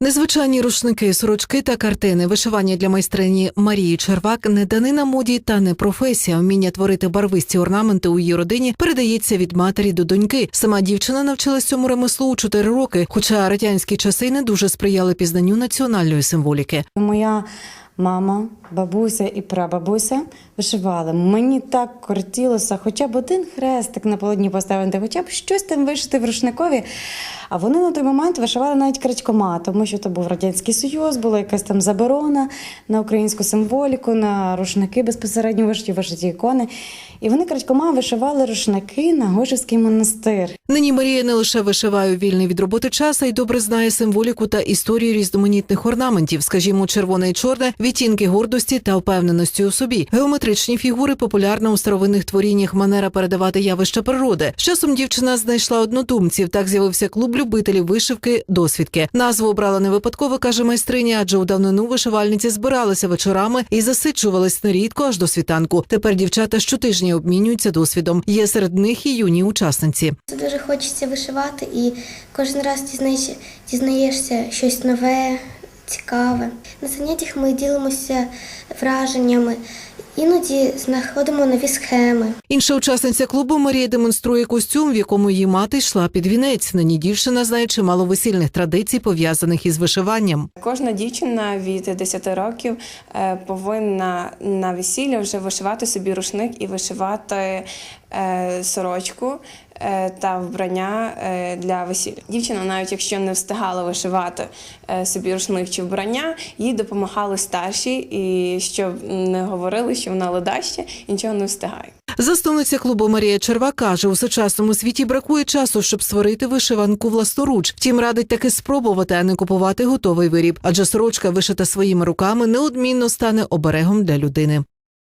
Незвичайні рушники, сорочки та картини, вишивання для майстрині Марії Червак не данина моді та не професія. Вміння творити барвисті орнаменти у її родині передається від матері до доньки. Сама дівчина навчилась цьому ремеслу у 4 роки, хоча радянські часи не дуже сприяли пізнанню національної символіки. Моя мама, бабуся і прабабуся вишивали. Мені так кортілося хоча б один хрестик на полотні поставити, хоча б щось там вишити в рушникові. А вони на той момент вишивали навіть крачкома, тому що то був Радянський Союз, була якась там заборона на українську символіку, на рушники безпосередньо вишиті, вишиті ікони. І вони крадькома вишивали рушники на Гожівський монастир. Нині Марія не лише вишиває вільний від роботи час, а й добре знає символіку та історію різноманітних орнаментів, скажімо, червоне і чорне, відтінки гордості та впевненості у собі. Геометричні фігури популярна у старовинних творіннях манера передавати явища природи. З часом дівчина знайшла однодумців. Так з'явився клуб любителів вишивки досвідки. Назву обрала не випадково, каже майстриня, адже у давнину вишивальниці збиралися вечорами і засичувались нерідко аж до світанку. Тепер дівчата щотижня обмінюються досвідом. Є серед них і юні учасниці. Це дуже хочеться вишивати, і кожен раз дізнаєшся, дізнаєшся щось нове, цікаве. На заняттях ми ділимося враженнями, іноді знаходимо нові схеми. Інша учасниця клубу Марія демонструє костюм, в якому її мати йшла під вінець. Нині дівчина знає чимало весільних традицій, пов'язаних із вишиванням. Кожна дівчина від 10 років е, повинна на весілля вже вишивати собі рушник і вишивати е, сорочку е, та вбрання для весілля. Дівчина, навіть якщо не встигала вишивати собі рушник чи вбрання, їй допомагали старші, і щоб не говорили, що вона ледаще і нічого не встигає. Засновниця клубу Марія Черва каже, у сучасному світі бракує часу, щоб створити вишиванку власноруч. Втім, радить таки спробувати, а не купувати готовий виріб. Адже сорочка, вишита своїми руками, неодмінно стане оберегом для людини.